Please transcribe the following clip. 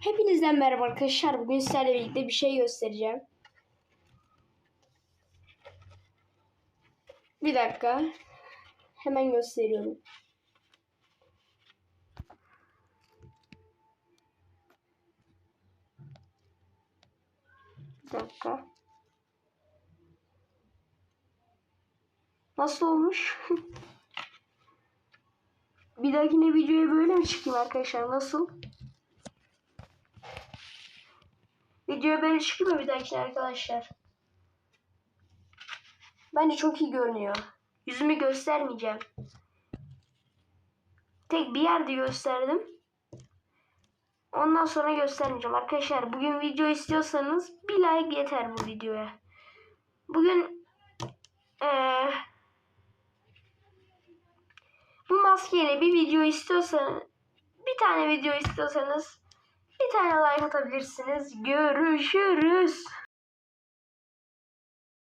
Hepinizden merhaba arkadaşlar. Bugün sizlerle birlikte bir şey göstereceğim. Bir dakika. Hemen gösteriyorum. Bir dakika. Nasıl olmuş? bir dahakine videoya böyle mi çıkayım arkadaşlar? Nasıl? Videoya böyle çıkıyor mu bir dahakine arkadaşlar? Bence çok iyi görünüyor. Yüzümü göstermeyeceğim. Tek bir yerde gösterdim. Ondan sonra göstermeyeceğim. Arkadaşlar bugün video istiyorsanız bir like yeter bu videoya. Bugün eee bu maskeyle bir video istiyorsanız bir tane video istiyorsanız bir tane like atabilirsiniz. Görüşürüz.